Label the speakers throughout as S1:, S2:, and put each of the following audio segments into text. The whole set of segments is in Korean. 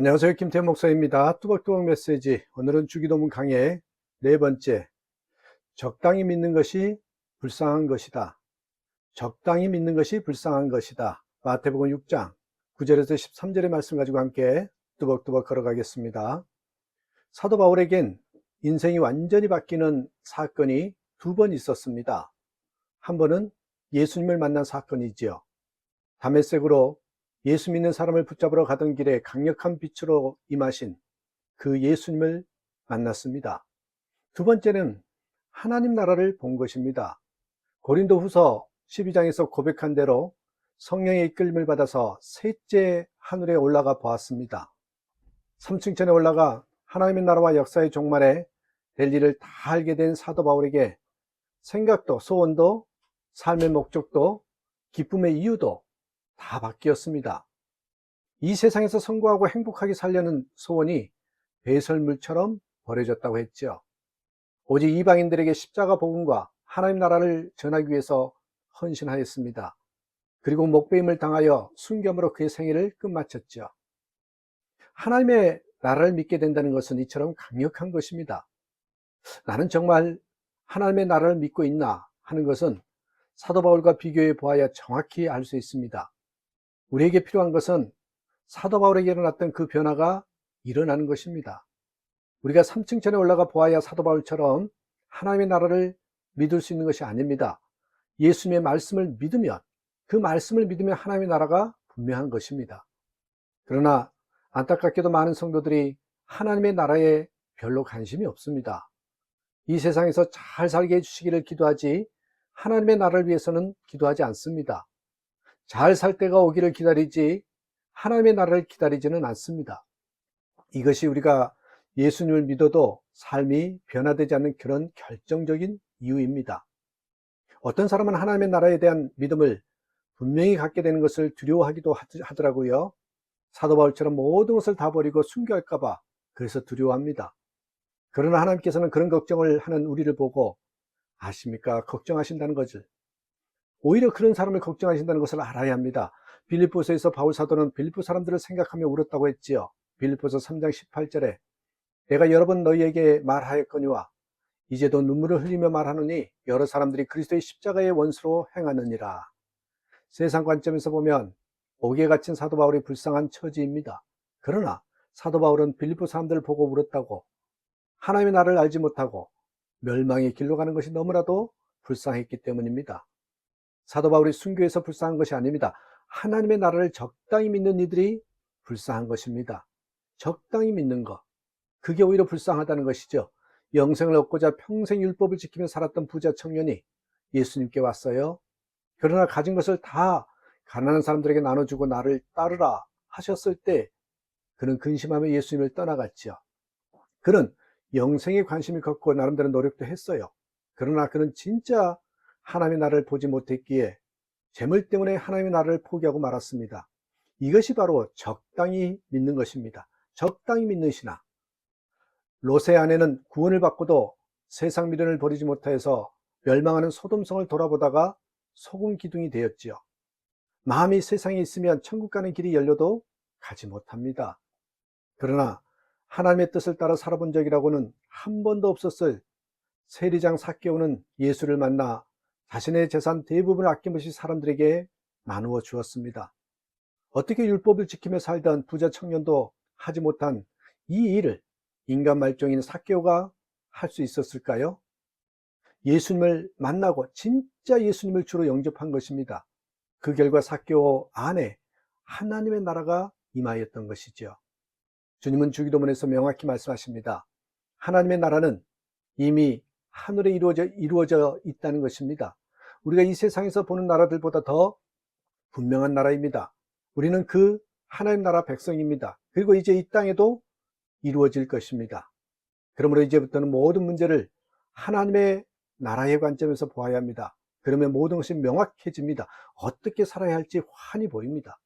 S1: 안녕하세요. 김태 목사입니다. 뚜벅뚜벅 메시지. 오늘은 주기도문 강의 네 번째. 적당히 믿는 것이 불쌍한 것이다. 적당히 믿는 것이 불쌍한 것이다. 마태복음 6장 9절에서 13절의 말씀 가지고 함께 뚜벅뚜벅 걸어가겠습니다. 사도 바울에겐 인생이 완전히 바뀌는 사건이 두 번 있었습니다. 한 번은 예수님을 만난 사건이지요. 다메섹으로 예수 믿는 사람을 붙잡으러 가던 길에 강력한 빛으로 임하신 그 예수님을 만났습니다. 두 번째는 하나님 나라를 본 것입니다. 고린도 후서 12장에서 고백한 대로 성령의 이끌림을 받아서 셋째 하늘에 올라가 보았습니다. 3층천에 올라가 하나님의 나라와 역사의 종말에 될 일을 다 알게 된 사도 바울에게 생각도 소원도 삶의 목적도 기쁨의 이유도 다 바뀌었습니다. 이 세상에서 성공하고 행복하게 살려는 소원이 배설물처럼 버려졌다고 했죠. 오직 이방인들에게 십자가 복음과 하나님 나라를 전하기 위해서 헌신하였습니다. 그리고 목배임을 당하여 순겸으로 그의 생애를 끝마쳤죠. 하나님의 나라를 믿게 된다는 것은 이처럼 강력한 것입니다. 나는 정말 하나님의 나라를 믿고 있나 하는 것은 사도 바울과 비교해 보아야 정확히 알 수 있습니다. 우리에게 필요한 것은 사도 바울에게 일어났던 그 변화가 일어나는 것입니다. 우리가 3층천에 올라가 보아야 사도 바울처럼 하나님의 나라를 믿을 수 있는 것이 아닙니다. 예수님의 말씀을 믿으면 그 말씀을 믿으면 하나님의 나라가 분명한 것입니다. 그러나 안타깝게도 많은 성도들이 하나님의 나라에 별로 관심이 없습니다. 이 세상에서 잘 살게 해주시기를 기도하지 하나님의 나라를 위해서는 기도하지 않습니다. 잘 살 때가 오기를 기다리지 하나님의 나라를 기다리지는 않습니다. 이것이 우리가 예수님을 믿어도 삶이 변화되지 않는 그런 결정적인 이유입니다. 어떤 사람은 하나님의 나라에 대한 믿음을 분명히 갖게 되는 것을 두려워하기도 하더라고요. 사도 바울처럼 모든 것을 다 버리고 순교할까봐 그래서 두려워합니다. 그러나 하나님께서는 그런 걱정을 하는 우리를 보고 아십니까? 걱정하신다는 것을. 오히려 그런 사람을 걱정하신다는 것을 알아야 합니다. 빌립보서에서 바울 사도는 빌립보 사람들을 생각하며 울었다고 했지요. 빌립보서 3장 18절에 내가 여러 번 너희에게 말하였거니와 이제도 눈물을 흘리며 말하노니 여러 사람들이 그리스도의 십자가의 원수로 행하느니라. 세상 관점에서 보면 옥에 갇힌 사도 바울이 불쌍한 처지입니다. 그러나 사도 바울은 빌립보 사람들을 보고 울었다고 하나님의 나를 알지 못하고 멸망의 길로 가는 것이 너무나도 불쌍했기 때문입니다. 사도 바울이 순교해서 불쌍한 것이 아닙니다. 하나님의 나라를 적당히 믿는 이들이 불쌍한 것입니다. 적당히 믿는 것. 그게 오히려 불쌍하다는 것이죠. 영생을 얻고자 평생 율법을 지키며 살았던 부자 청년이 예수님께 왔어요. 그러나 가진 것을 다 가난한 사람들에게 나눠주고 나를 따르라 하셨을 때 그는 근심하며 예수님을 떠나갔죠. 그는 영생에 관심이 컸고 나름대로 노력도 했어요. 그러나 그는 진짜 하나님의 나라를 보지 못했기에 재물 때문에 하나님의 나라를 포기하고 말았습니다. 이것이 바로 적당히 믿는 것입니다. 적당히 믿는 신앙. 롯의 아내는 구원을 받고도 세상 미련을 버리지 못해서 멸망하는 소돔성을 돌아보다가 소금 기둥이 되었지요. 마음이 세상에 있으면 천국 가는 길이 열려도 가지 못합니다. 그러나 하나님의 뜻을 따라 살아본 적이라고는 한 번도 없었을 세리장 사개오는 예수를 만나 자신의 재산 대부분을 아낌없이 사람들에게 나누어 주었습니다. 어떻게 율법을 지키며 살던 부자 청년도 하지 못한 이 일을 인간 말종인 사개오가 할 수 있었을까요? 예수님을 만나고 진짜 예수님을 주로 영접한 것입니다. 그 결과 사개오 안에 하나님의 나라가 임하였던 것이죠. 주님은 주기도문에서 명확히 말씀하십니다. 하나님의 나라는 이미 하늘에 이루어져, 이루어져 있다는 것입니다. 우리가 이 세상에서 보는 나라들보다 더 분명한 나라입니다. 우리는 그 하나님 나라 백성입니다. 그리고 이제 이 땅에도 이루어질 것입니다. 그러므로 이제부터는 모든 문제를 하나님의 나라의 관점에서 보아야 합니다. 그러면 모든 것이 명확해집니다. 어떻게 살아야 할지 환히 보입니다.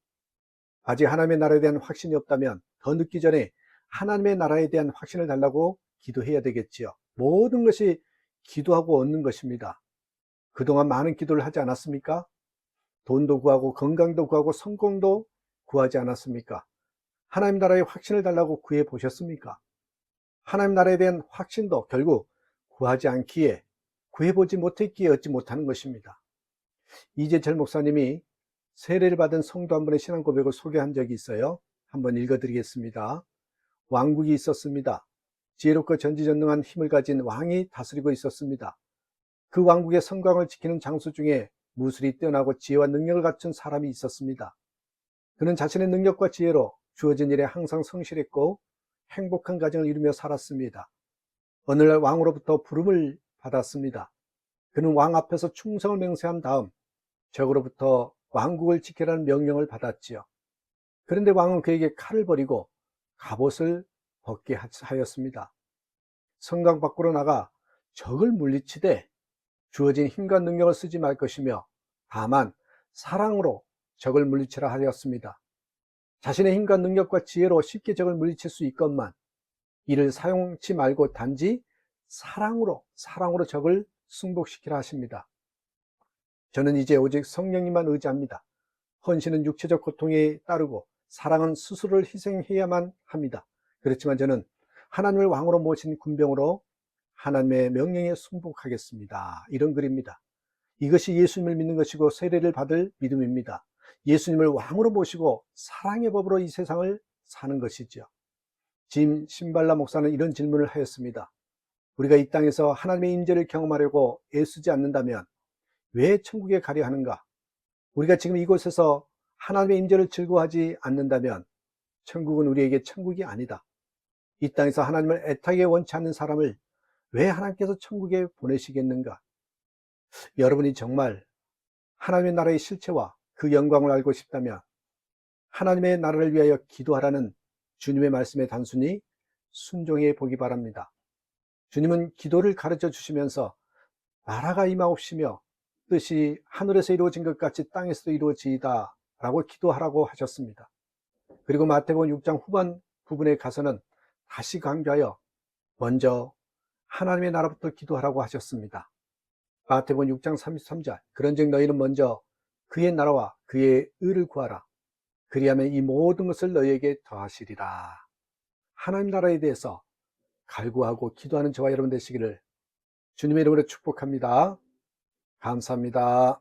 S1: 아직 하나님의 나라에 대한 확신이 없다면 더 늦기 전에 하나님의 나라에 대한 확신을 달라고 기도해야 되겠지요. 모든 것이 기도하고 얻는 것입니다. 그동안 많은 기도를 하지 않았습니까? 돈도 구하고 건강도 구하고 성공도 구하지 않았습니까? 하나님 나라의 확신을 달라고 구해 보셨습니까? 하나님 나라에 대한 확신도 결국 구하지 않기에 구해보지 못했기에 얻지 못하는 것입니다. 이재철 목사님이 세례를 받은 성도 한 분의 신앙 고백을 소개한 적이 있어요. 한번 읽어드리겠습니다. 왕국이 있었습니다. 지혜롭고 전지전능한 힘을 가진 왕이 다스리고 있었습니다. 그 왕국의 성광을 지키는 장수 중에 무술이 뛰어나고 지혜와 능력을 갖춘 사람이 있었습니다. 그는 자신의 능력과 지혜로 주어진 일에 항상 성실했고 행복한 가정을 이루며 살았습니다. 어느 날 왕으로부터 부름을 받았습니다. 그는 왕 앞에서 충성을 맹세한 다음 적으로부터 왕국을 지키라는 명령을 받았지요. 그런데 왕은 그에게 칼을 버리고 갑옷을 벗게 하였습니다. 성강 밖으로 나가 적을 물리치되 주어진 힘과 능력을 쓰지 말 것이며 다만 사랑으로 적을 물리치라 하였습니다. 자신의 힘과 능력과 지혜로 쉽게 적을 물리칠 수 있건만 이를 사용치 말고 단지 사랑으로 사랑으로 적을 승복시키라 하십니다. 저는 이제 오직 성령님만 의지합니다. 헌신은 육체적 고통에 따르고 사랑은 스스로를 희생해야만 합니다. 그렇지만 저는 하나님을 왕으로 모신 군병으로 하나님의 명령에 순복하겠습니다. 이런 글입니다. 이것이 예수님을 믿는 것이고 세례를 받을 믿음입니다. 예수님을 왕으로 모시고 사랑의 법으로 이 세상을 사는 것이지요. 짐 신발라 목사는 이런 질문을 하였습니다. 우리가 이 땅에서 하나님의 임재를 경험하려고 애쓰지 않는다면 왜 천국에 가려 하는가? 우리가 지금 이곳에서 하나님의 임재를 즐거워하지 않는다면 천국은 우리에게 천국이 아니다. 이 땅에서 하나님을 애타게 원치 않는 사람을 왜 하나님께서 천국에 보내시겠는가? 여러분이 정말 하나님의 나라의 실체와 그 영광을 알고 싶다면 하나님의 나라를 위하여 기도하라는 주님의 말씀에 단순히 순종해 보기 바랍니다. 주님은 기도를 가르쳐 주시면서 나라가 임하옵시며 뜻이 하늘에서 이루어진 것 같이 땅에서도 이루어지이다 라고 기도하라고 하셨습니다. 그리고 마태복음 6장 후반 부분에 가서는 다시 강조하여 먼저 하나님의 나라부터 기도하라고 하셨습니다. 마태복음 6장 33절 그런즉 너희는 먼저 그의 나라와 그의 의를 구하라. 그리하면 이 모든 것을 너희에게 더하시리라. 하나님 나라에 대해서 갈구하고 기도하는 저와 여러분 되시기를 주님의 이름으로 축복합니다. 감사합니다.